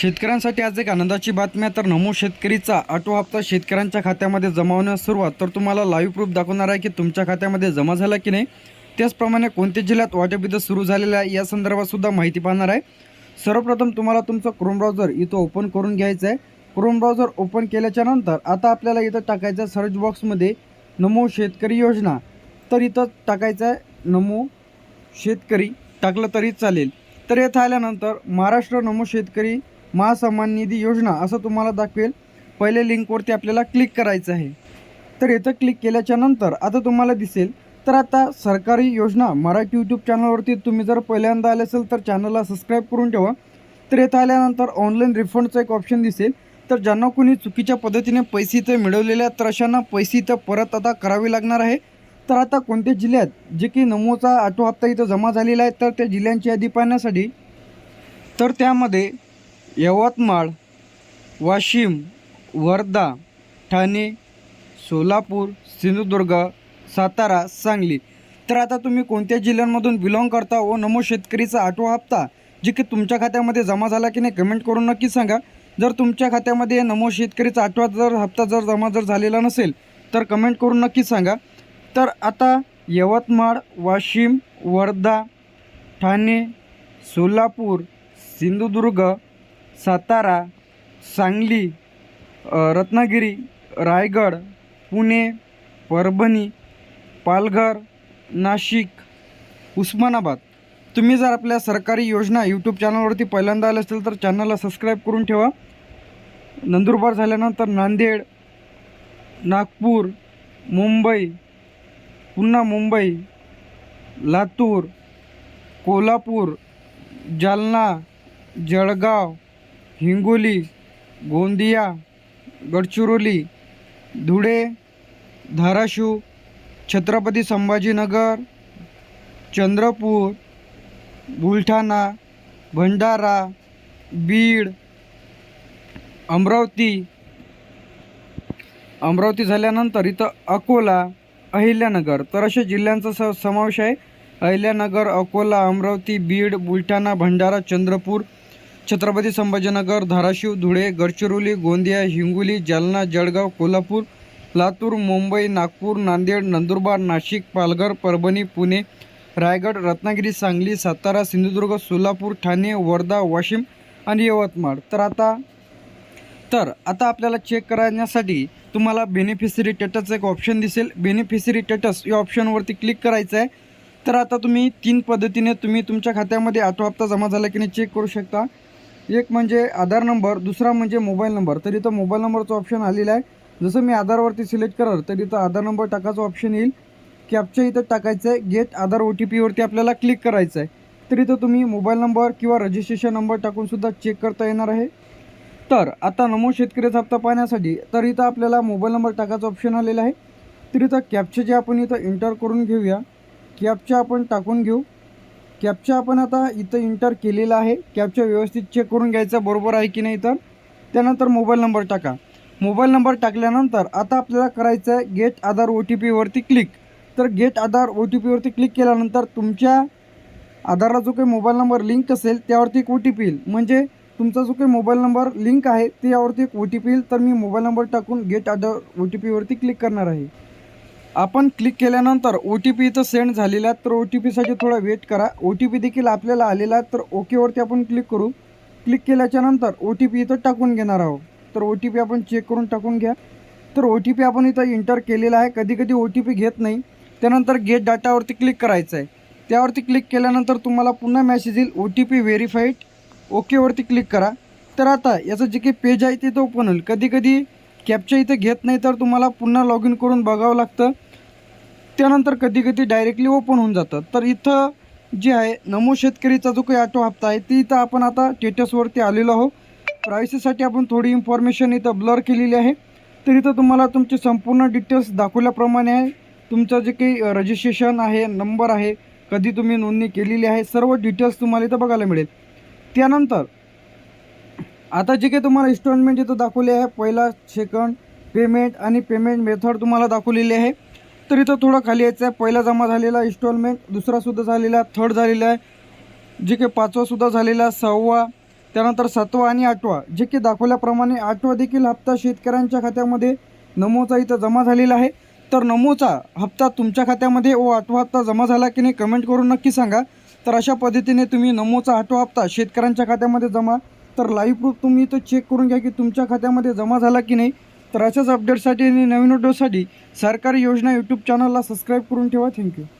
शेतकऱ्यांसाठी आज एक आनंदाची बातमी आहे. तर नमो शेतकरीचा ऑटो हप्ता शेतकऱ्यांच्या खात्यामध्ये जमा होण्यास सुरुवात. तर तुम्हाला लाईव्ह प्रूफ दाखवणार आहे की तुमच्या खात्यामध्ये जमा झाला की नाही. त्याचप्रमाणे कोणत्या जिल्ह्यात वाटप इथं सुरू झालेलं आहे या संदर्भातसुद्धा माहिती पाहणार आहे. सर्वप्रथम तुम्हाला तुमचं क्रोम ब्राउझर इथं ओपन करून घ्यायचं आहे. क्रोम ब्राउझर ओपन केल्याच्यानंतर आता आपल्याला इथं टाकायचं आहे सर्च बॉक्समध्ये नमो शेतकरी योजना. तर इथं टाकायचं आहे नमो शेतकरी. टाकलं तरी चालेल. तर येथे आल्यानंतर महाराष्ट्र नमो शेतकरी महासन्मान निधी योजना असं तुम्हाला दाखवेल. पहिले लिंकवरती आपल्याला क्लिक करायचं आहे. तर इथं क्लिक केल्याच्यानंतर आता तुम्हाला दिसेल. तर आता सरकारी योजना मराठी यूट्यूब चॅनलवरती तुम्ही जर पहिल्यांदा आले असेल तर चॅनलला सबस्क्राईब करून ठेवा. तर इथं आल्यानंतर ऑनलाईन रिफंडचं एक ऑप्शन दिसेल. तर ज्यांना कोणी चुकीच्या पद्धतीने पैसे इथे मिळवलेले आहेत तर अशांना पैसे इथं परत आता करावे लागणार आहे. तर आता कोणत्या जिल्ह्यात जे की नमोचा आठो हप्ता इथं जमा झालेला आहे तर त्या जिल्ह्यांची यादी पाहण्यासाठी. तर त्यामध्ये यवतमाळ वाशिम वर्धा ठाणे सोलापूर सिंधुदुर्ग सातारा सांगली. तर आता तुम्ही कोणत्या जिल्ह्यांमधून बिलॉंग करता? व नमो शेतकरीचा आठवा हप्ता जे की तुमच्या खात्यामध्ये जमा झाला की नाही कमेंट करून नक्की सांगा. जर तुमच्या खात्यामध्ये नमो शेतकरीचा आठवा जर हप्ता जर जमा जर झालेला नसेल तर कमेंट करून नक्की सांगा. तर आता यवतमाळ वाशिम वर्धा ठाणे सोलापूर सिंधुदुर्ग सातारा सांगली रत्नागिरी रायगड पुणे परभणी पालघर नाशिक उस्मानाबाद. तुम्ही जर आपल्या सरकारी योजना यूट्यूब चॅनलवरती पहिल्यांदा आले असेल तर चॅनलला सबस्क्राईब करून ठेवा. नंदुरबार झाल्यानंतर नांदेड नागपूर मुंबई पुन्हा मुंबई लातूर कोल्हापूर जालना जळगाव हिंगोली गोंदिया गडचिरोली धुळे धाराशिव छत्रपती संभाजीनगर चंद्रपूर बुलढाणा भंडारा बीड अमरावती. अमरावती झाल्यानंतर इथं अकोला अहिल्यानगर. तर अशा जिल्ह्यांचा स समावेश आहे. अहिल्यानगर अकोला अमरावती बीड बुलढाणा भंडारा चंद्रपूर छत्रपती संभाजीनगर धाराशिव धुळे गडचिरोली गोंदिया हिंगोली जालना जळगाव कोल्हापूर लातूर मुंबई नागपूर नांदेड नंदुरबार नाशिक पालघर परभणी पुणे रायगड रत्नागिरी सांगली सातारा सिंधुदुर्ग सोलापूर ठाणे वर्धा वाशिम आणि यवतमाळ. तर आता तर आता आपल्याला चेक करण्यासाठी तुम्हाला बेनिफिशरी स्टेटसचं एक ऑप्शन दिसेल. बेनिफिशरी स्टेटस या ऑप्शनवरती क्लिक करायचं आहे तर आता तुम्ही तीन पद्धतीने तुम्ही तुमच्या खात्यामध्ये आठवा हप्ता जमा झाला की नाही चेक करू शकता. एक म्हणजे आधार नंबर दुसरा म्हणजे मोबाईल नंबर. तर इथं मोबाईल नंबरचं ऑप्शन आलेलं आहे. जसं मी आधारवरती सिलेक्ट कराल तर इथं आधार नंबर टाकायचं ऑप्शन येईल. कॅपच्या इथं टाकायचं आहे गेट आधार ओ टी पीवरती आपल्याला क्लिक करायचं आहे तर इथं तुम्ही मोबाईल नंबर किंवा रजिस्ट्रेशन नंबर टाकूनसुद्धा चेक करता येणार आहे. तर आता नमो शेतकरीचा हप्ता पाहण्यासाठी तर इथं आपल्याला मोबाईल नंबर टाकायचं ऑप्शन आलेलं आहे. तर इथं कॅपचे जे आपण इथं इंटर करून घेऊया कॅपच्या आपण टाकून घेऊ. कॅपच्या आपण आता इथं इंटर केलेला आहे. कॅपच्या व्यवस्थित चेक करून घ्यायचा बरोबर आहे की नाही तर? त्यानंतर मोबाईल नंबर टाका. मोबाईल नंबर टाकल्यानंतर आता आपल्याला करायचं आहे गेट आधार ओ टी पीवरती क्लिक तर गेट आधार ओ टी पीवरती क्लिक केल्यानंतर तुमच्या आधारला जो काही मोबाईल नंबर लिंक असेल त्यावरती एक ओ टी पी येईल. म्हणजे तुमचा जो काही मोबाईल नंबर लिंक आहे त्यावरती एक ओ टी पी येईल. तर मी मोबाईल नंबर टाकून गेट आधार ओ टी पीवरती क्लिक करणार आहे. आपण क्लिक केल्यानंतर ओ टी पी इथं सेंड झालेला आहे. तर ओ टी पीसाठी थोडा वेट करा. ओ टी पी देखील आपल्याला आलेला तर ओकेवरती आपण क्लिक करू. क्लिक केल्याच्यानंतर ओ टी पी इथं टाकून घेणार आहोत. तर ओ टी पी आपण चेक करून टाकून घ्या. तर ओ टी पी आपण इथं इंटर केलेला आहे. कधी कधी ओ टी पी घेत नाही. त्यानंतर गेट डाटावरती क्लिक करायचं आहे. त्यावरती क्लिक केल्यानंतर तुम्हाला पुन्हा मॅसेज येईल. ओ टी पी व्हेरीफाईड ओकेवरती क्लिक करा. तर आता याचं जे काही पेज आहे ते ओपन होईल. कधी कधी कॅपच्या इथं घेत नाही तर तुम्हाला पुन्हा लॉग इन करून बघावं लागतं. त्यानंतर कधी कधी डायरेक्टली ओपन होऊन जातं. तर इथं जे आहे नमो शेतकरीचा जो काही ऑटो हप्ता आहे ती इथं आपण आता स्टेटसवरती आलेलो आहोत. प्रायसीसाठी आपण थोडी इन्फॉर्मेशन इथं ब्लर केलेली आहे. तर इथं तुम्हाला तुमचे संपूर्ण डिटेल्स दाखवल्याप्रमाणे आहे. तुमचं जे काही रजिस्ट्रेशन आहे नंबर आहे कधी तुम्ही नोंदणी केलेली आहे सर्व डिटेल्स तुम्हाला इथं बघायला मिळेल. त्यानंतर आता जे काही तुम्हाला इन्स्टॉलमेंट इथं दाखवले आहे पहिला सेकंड पेमेंट आणि पेमेंट मेथड तुम्हाला दाखवलेली आहे. तर इथं थोडं खाली यायचं आहे. पहिला जमा झालेला इन्स्टॉलमेंट दुसरासुद्धा झालेला थर्ड झालेला आहे. जे काही पाचवासुद्धा झालेला सहावा त्यानंतर सातवा आणि आठवा. जे की दाखवल्याप्रमाणे आठवा देखील हप्ता शेतकऱ्यांच्या खात्यामध्ये नमोचा इथं जमा झालेला आहे. तर नमोचा हप्ता तुमच्या खात्यामध्ये व आठवा हप्ता जमा झाला की नाही कमेंट करून नक्की सांगा. तर अशा पद्धतीने तुम्ही नमोचा आठवा हप्ता शेतकऱ्यांच्या खात्यामध्ये जमा. तर लाईव्ह प्रूफ तुम्ही इथं चेक करून घ्या की तुमच्या खात्यामध्ये जमा झाला की नाही. तर अशाच अपडेटसाठी आणि नवीन व्हिडिओसाठी सरकारी योजना यूट्यूब चॅनलला सबस्क्राईब करून ठेवा. थँक्यू